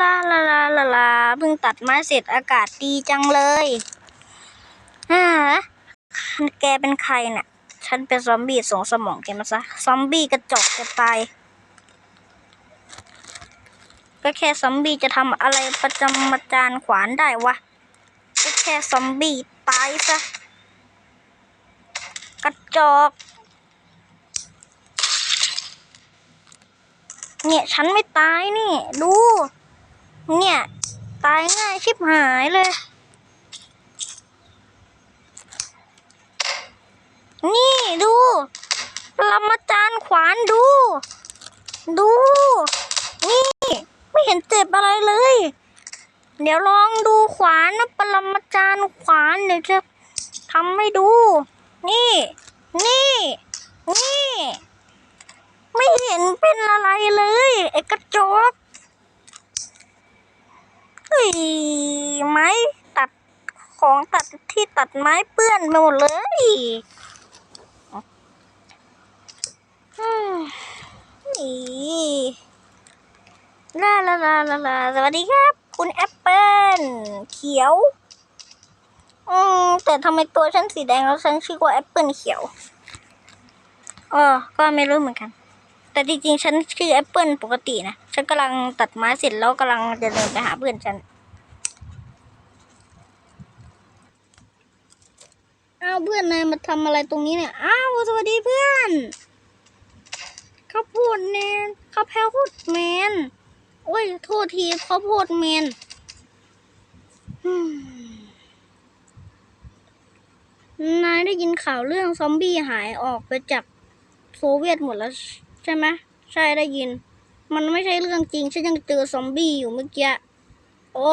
ลาลาลาลาลาเพิ่งตัดไม้เสร็จอากาศดีจังเลยฮ่าแกเป็นใครเนี่ยฉันเป็นซอมบี้ส่งสมองแกมาซะ ซอมบี้กระจอกจะตาย ก็แค่ซอมบี้จะทำอะไรประจำมาจารขวานได้วะ ก็แค่ซอมบี้ตายซะ กระจอกเนี่ย ฉันไม่ตายนี่ ดู เนี่ย ตายง่ายชิบหายเลย นี่ดูปรมาจารย์ขวานดู ดู นี่ ไม่เห็นเจ็บอะไรเลย เดี๋ยวลองดูขวานนะปรมาจารย์ขวานเดี๋ยวจะทำให้ดู นี่ นี่ นี่ ไม่เห็นเป็นอะไรเลยไอ้กระจก ไม้ตัดของตัดที่ตัดไม้เปื้อนไปหมดเลยอืมนี่ลาลาลาลาลาสวัสดีครับ คุณแอปเปิลเขียว อืม แต่ทำไมตัวฉันสีแดงแล้วฉันชื่อว่าแอปเปิลเขียวเออก็ไม่รู้เหมือนกัน แต่จริงๆ ฉันชื่อแอปเปิลปกตินะ ฉันกำลังตัดไม้เสร็จแล้วกำลังจะเดินไปหาเพื่อนฉันาวเพื่อนนายมาทำอะไรตรงนี้เนี่ย อ้าวสวัสดีเพื่อนข้าวโพดแมนข้าวแพวโพดแมน โอ้ย โทษทีข้าวโพดแมนนายได้ยินข่าวเรื่องซอมบี้หายออกไปจากโซเวียตหมดแล้วใช่ไหมใช่ได้ยิน มันไม่ใช่เรื่องจริงฉันยังเจอซอมบี้อยู่เมื่อกี้ โอ้